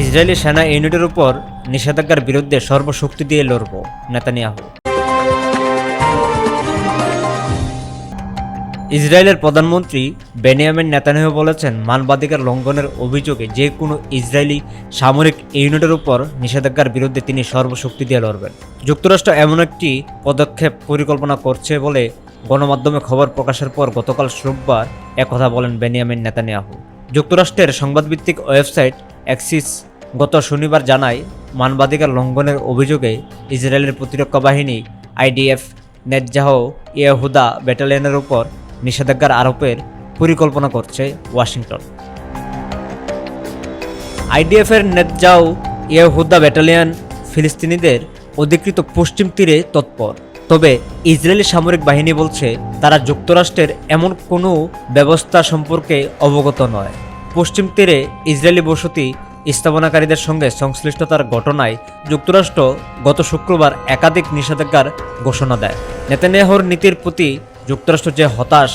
Israeli সেনা ইউনিটের উপর নিষেধাজ্ঞার বিরুদ্ধে সর্বশক্তি দিয়ে লড়ব নেতানিয়াহু। ইসরায়েলের প্রধানমন্ত্রী বেনিয়ামিন নেতানিয়াহু বলেছেন, মানবাধিকার লঙ্ঘনের অভিযোগে যে কোনো ইসরায়েলি সামরিক ইউনিটের উপর নিষেধাজ্ঞার বিরুদ্ধে তিনি সর্বশক্তি দিয়ে লড়বেন। যুক্তরাষ্ট্র এমন একটি পদক্ষেপ পরিকল্পনা করছে বলে গণমাধ্যমে খবর প্রকাশের পর গতকাল রোববার একথা বলেন বেনিয়ামিন নেতানিয়াহু। যুক্তরাষ্ট্রের সংবাদভিত্তিক ওয়েবসাইট অ্যাক্সিস গত শনিবার জানায় মানবাধিকার লঙ্ঘনের অভিযোগে ইসরায়েলের প্রতিরক্ষা বাহিনী আইডিএফ, নেতজাহ, ইয়েহুদা ব্যাটালিয়নের উপর নিষেধাজ্ঞার আরোপের পরিকল্পনা করছে ওয়াশিংটন। আইডিএফের নেতজাও ইয়েহুদা ব্যাটালিয়ন ফিলিস্তিনিদের অধিকৃত পশ্চিম তীরে তৎপর। তবে ইসরায়েলি সামরিক বাহিনী বলছে, তারা যুক্তরাষ্ট্রের এমন কোনো ব্যবস্থা সম্পর্কে অবগত নয়। পশ্চিম তীরে ইসরায়েলি বসতি স্থাপনাকারীদের সঙ্গে সংশ্লিষ্টতার ঘটনায় যুক্তরাষ্ট্র গত শুক্রবার একাধিক নিষেধাজ্ঞার ঘোষণা দেয়। নেতানিয়াহুর নীতির প্রতি যুক্তরাষ্ট্র যে হতাশ,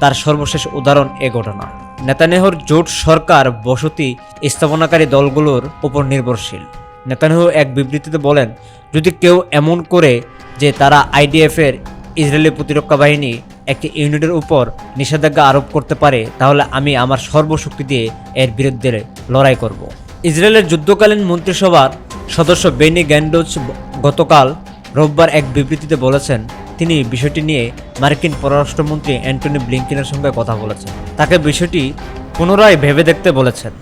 তার সর্বশেষ উদাহরণ এ ঘটনা। নেতানিয়াহুর জোট সরকার বসতি স্থাপনাকারী দলগুলোর উপর নির্ভরশীল। নেতানিয়াহু এক বিবৃতিতে বলেন, যদি কেউ এমন করে যে তারা আইডিএফের ইসরায়েলি প্রতিরক্ষা বাহিনী একটি ইউনিটের উপর নিষেধাজ্ঞা আরোপ করতে পারে, তাহলে আমি আমার সর্বশক্তি দিয়ে এর বিরুদ্ধে লড়াই করব। ইসরায়েলের যুদ্ধকালীন মন্ত্রিসভার সদস্য বেনি গ্যান্ডোজ গতকাল রোববার এক বিবৃতিতে বলেছেন, তিনি বিষয়টি নিয়ে মার্কিন পররাষ্ট্রমন্ত্রী অ্যান্টনি ব্লিঙ্কিনের সঙ্গে কথা বলেছেন। তাকে বিষয়টি পুনরায় ভেবে দেখতে বলেছেন।